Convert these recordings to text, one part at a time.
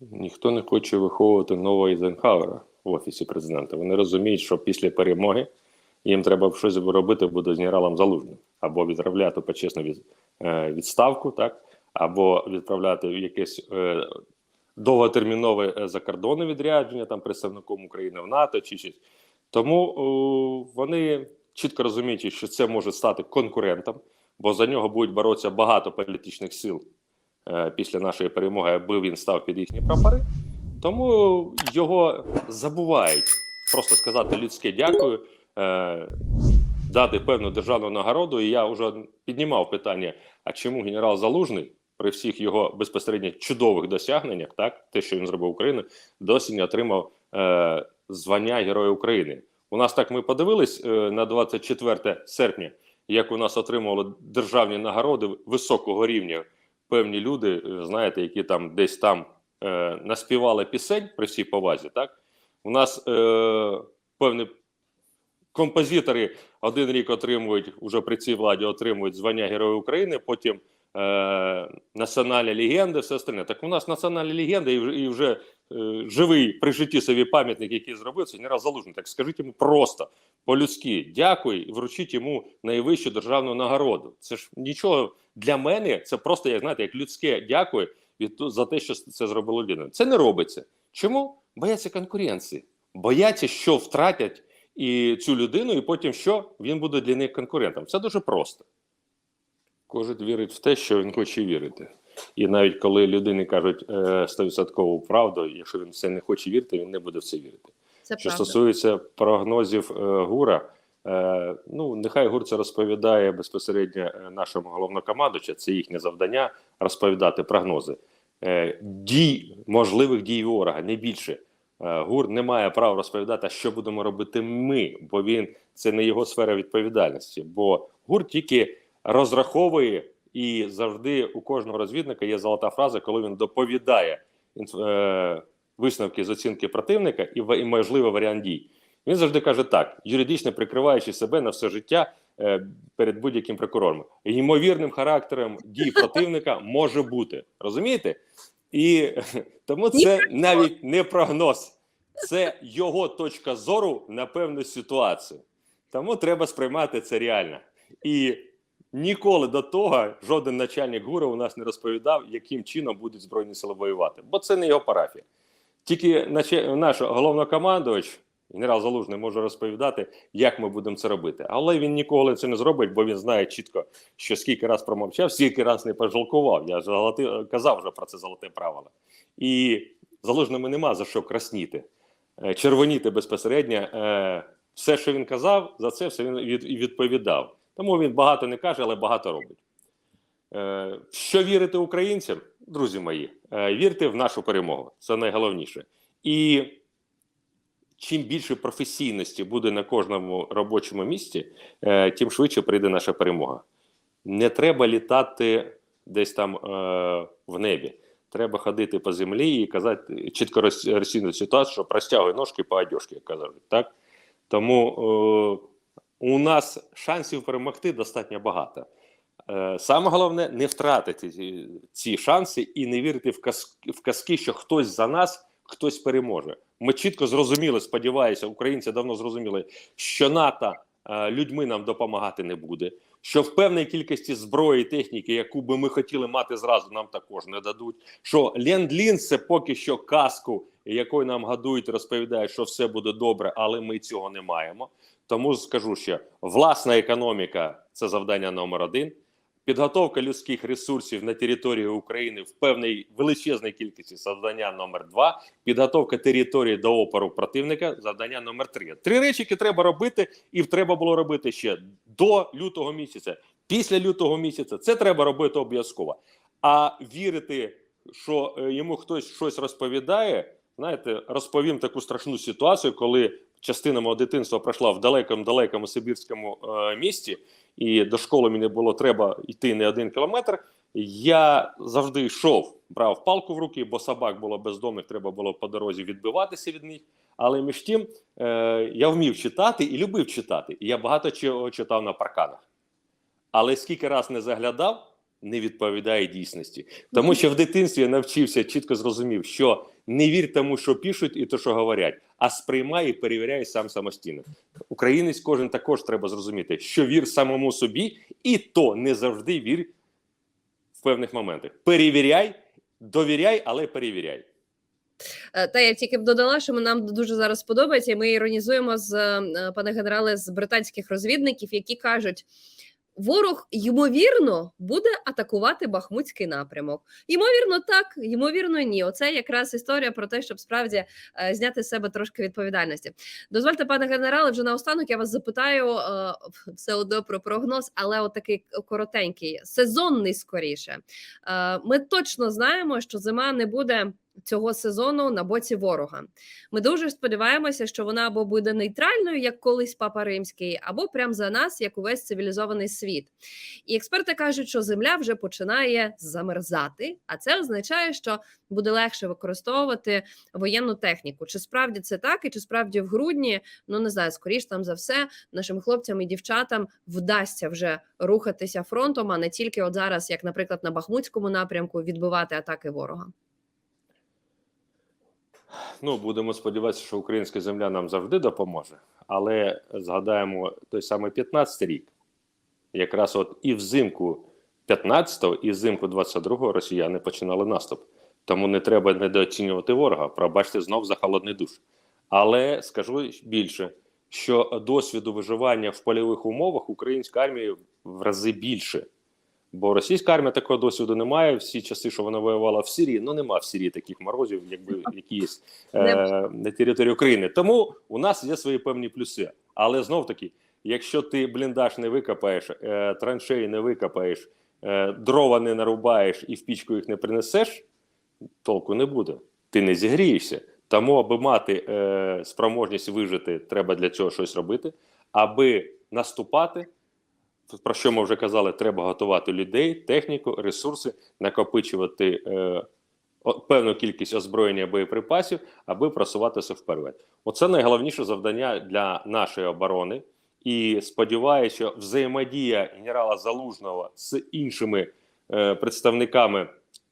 Ніхто не хоче виховувати нового Ейзенхауера в офісі президента. Вони розуміють, що після перемоги їм треба щось робити буде з генералом Залужним або відправляти почесну від, е, відставку, так або відправляти в якесь е, довготермінове е, закордонне відрядження там представником України в НАТО чи щось. Тому о, вони чітко розуміють, що це може стати конкурентом, бо за нього будуть боротися багато політичних сил е, після нашої перемоги, аби він став під їхні прапори. Тому його забувають просто сказати людське дякую, е, дати певну державну нагороду. І я вже піднімав питання: а чому генерал Залужний при всіх його безпосередньо чудових досягненнях, так те, що він зробив Україну, досі не отримав е, звання Героя України. У нас так ми подивились е, на 24 серпня, як у нас отримували державні нагороди високого рівня певні люди, е, знаєте, які там десь там е, наспівали пісень при всій повазі. Так у нас е, певні композитори один рік отримують уже при цій владі, отримують звання Героя України. Потім е, національні легенди, все остальне. Так у нас національні легенди і, вже- і вже е, живий при житті собі пам'ятник, який зробив, це генерал Залужний. Так скажіть йому просто по-людськи дякую і вручіть йому найвищу державну нагороду. Це ж нічого для мене, це просто як знаєте, як людське дякую від за те, що це зробило людина. Це не робиться. Чому? Бояться конкуренції, бояться, що втратять і цю людину, і потім що він буде для них конкурентом. Це дуже просто. Кожен вірить в те, що він хоче вірити. І навіть коли людині кажуть е, стовідсоткову правду, якщо він в це не хоче вірити, він не буде в це вірити. Це Що правда. стосується прогнозів е, ГУРа, ну нехай ГУР це розповідає безпосередньо е, нашому головнокомандуючу, це їхнє завдання розповідати прогнози е, дій, можливих дій ворога, не більше. Е, ГУР не має права розповідати, що будемо робити ми, бо він це не його сфера відповідальності. Бо ГУР тільки розраховує і завжди у кожного розвідника є золота фраза, коли він доповідає е, висновки з оцінки противника і, і можливий варіант дій. Він завжди каже так: юридично прикриваючи себе на все життя е, перед будь-яким прокурором. Ймовірним характером дій противника може бути. Розумієте? І тому це навіть не прогноз, це його точка зору на певну ситуацію. Тому треба сприймати це реально. І ніколи до того жоден начальник ГУРа у нас не розповідав, яким чином будуть збройні сили воювати, бо це не його парафія. Тільки наш головнокомандувач, генерал Залужний, може розповідати, як ми будемо це робити. Але він ніколи це не зробить, бо він знає чітко, що скільки раз промовчав, скільки раз не пожалкував. Я золоти, казав вже про це золоте правило. І залужному нема за що красніти, е, червоніти безпосередньо. Е, Все, що він казав, за це все він відповідав. Тому він багато не каже, але багато робить. Е, Що вірити українцям, друзі мої, вірте в нашу перемогу. Це найголовніше. І чим більше професійності буде на кожному робочому місці, е, тим швидше прийде наша перемога. Не треба літати десь там е, в небі. Треба ходити по землі і казати чітко роз- розцінити ситуацію, що простягуй ножки по одежці, як кажуть. Так? Тому е, у нас шансів перемогти достатньо багато. Саме головне не втратити ці, шанси і не вірити в казки, що хтось за нас, хтось переможе. Ми чітко зрозуміли, сподіваюся, українці давно зрозуміли, що НАТО е, людьми нам допомагати не буде. Що в певній кількості зброї техніки, яку би ми хотіли мати зразу, нам також не дадуть. Що ленд-лінз – це поки що казку, якою нам гадують, розповідають, що все буде добре, але ми цього не маємо. Тому скажу ще: власна економіка це завдання номер один. Підготовка людських ресурсів на території України в певній величезній кількості завдання номер два. Підготовка території до опору противника завдання номер три. Три речі, які треба робити, і треба було робити ще до лютого місяця. Після лютого місяця це треба робити обов'язково. А вірити, що е, йому хтось щось розповідає, знаєте, розповім таку страшну ситуацію, коли частина мого дитинства пройшла в далекому далекому сибірському е, місті, і до школи мені було треба йти не один кілометр. Я завжди йшов, брав палку в руки, бо собак було бездомних, треба було по дорозі відбиватися від них. Але між тим е, я вмів читати і любив читати. І я багато чого читав на парканах. Але скільки раз не заглядав, не відповідає дійсності. Тому що в дитинстві я навчився чітко зрозумів, що не вір тому, що пишуть і то, що говорять, а сприймай і перевіряй сам самостійно. Українець кожен також треба зрозуміти, що вір самому собі, і то не завжди вір в певних моментах. Перевіряй, довіряй, але перевіряй. Е, Та я тільки б додала, що нам дуже зараз подобається. і Ми іронізуємо з е, пане генерале з британських розвідників, які кажуть. Ворог ймовірно буде атакувати Бахмутський напрямок. Ймовірно, так, ймовірно, ні. Оце якраз історія про те, щоб справді е, зняти з себе трошки відповідальності. Дозвольте, пане генерале, вже наостанок я вас запитаю е, все одно про прогноз, але от такий коротенький, сезонний скоріше. Е, ми точно знаємо, що зима не буде цього сезону на боці ворога. Ми дуже сподіваємося, що вона або буде нейтральною, як колись Папа Римський, або прям за нас, як увесь цивілізований світ. І експерти кажуть, що земля вже починає замерзати, а це означає, що буде легше використовувати воєнну техніку. Чи справді це так, і чи справді в грудні, ну не знаю, скоріш там за все, нашим хлопцям і дівчатам вдасться вже рухатися фронтом, а не тільки от зараз, як, наприклад, на Бахмутському напрямку, відбивати атаки ворога. Ну, будемо сподіватися, що українська земля нам завжди допоможе. Але згадаємо той самий 15 рік. Якраз от і взимку 15-го, і взимку 22-го росіяни починали наступ. Тому не треба недооцінювати ворога. Пробачте знов за холодний душ. Але скажу більше, що досвіду виживання в польових умовах українська армія в рази більше. Бо російська армія такого досвіду не має. Всі часи, що вона воювала в Сирії, ну нема в Сирії таких морозів, якби якісь е, на території України. Тому у нас є свої певні плюси. Але знов таки, якщо ти бліндаж не викопаєш, е, траншеї не викопаєш, е, дрова не нарубаєш і в пічку їх не принесеш, толку не буде. Ти не зігрієшся. Тому, аби мати е, спроможність вижити, треба для цього щось робити. Аби наступати, про що ми вже казали, треба готувати людей, техніку, ресурси, накопичувати е, певну кількість озброєння боєприпасів, аби просуватися вперед. Оце найголовніше завдання для нашої оборони. І сподіваюся, що взаємодія генерала Залужного з іншими е, представниками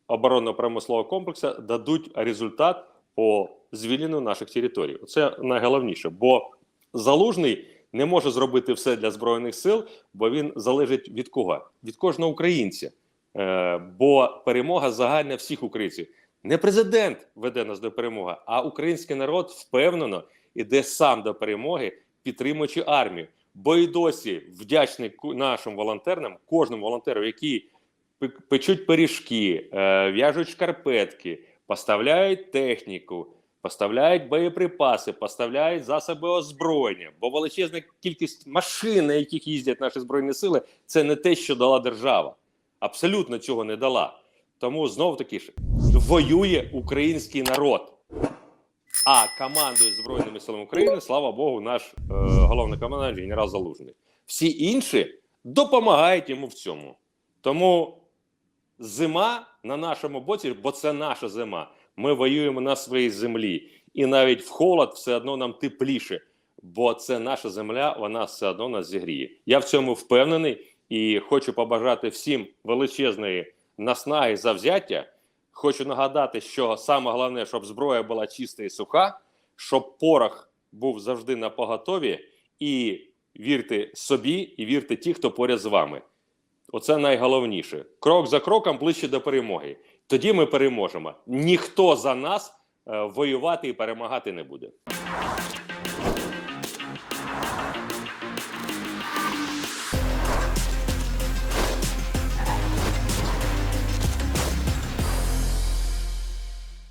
оборонно-промислового комплексу дадуть результат по звільненню наших територій. Це найголовніше, бо залужний не може зробити все для збройних сил, бо він залежить від кого? Від кожного українця. Е, бо перемога загальна всіх українців. Не президент веде нас до перемоги, а український народ впевнено іде сам до перемоги, підтримуючи армію. Бо і досі вдячний нашим волонтерам, кожному волонтеру, які пе- печуть пиріжки, е, в'яжуть шкарпетки, поставляють техніку, поставляють боєприпаси, поставляють засоби озброєння. Бо величезна кількість машин, на яких їздять наші збройні сили, це не те, що дала держава. Абсолютно цього не дала. Тому знов таки ж воює український народ. А командує Збройними силами України, слава Богу, наш е, головний командир генерал Залужний. Всі інші допомагають йому в цьому. Тому зима на нашому боці, бо це наша зима. Ми воюємо на своїй землі. І навіть в холод все одно нам тепліше, бо це наша земля, вона все одно нас зігріє. Я в цьому впевнений і хочу побажати всім величезної наснаги завзяття. Хочу нагадати, що саме головне, щоб зброя була чиста і суха, щоб порох був завжди на поготові, і вірте собі, і вірте ті, хто поряд з вами. Оце найголовніше. Крок за кроком ближче до перемоги. Тоді ми переможемо. Ніхто за нас е, воювати і перемагати не буде.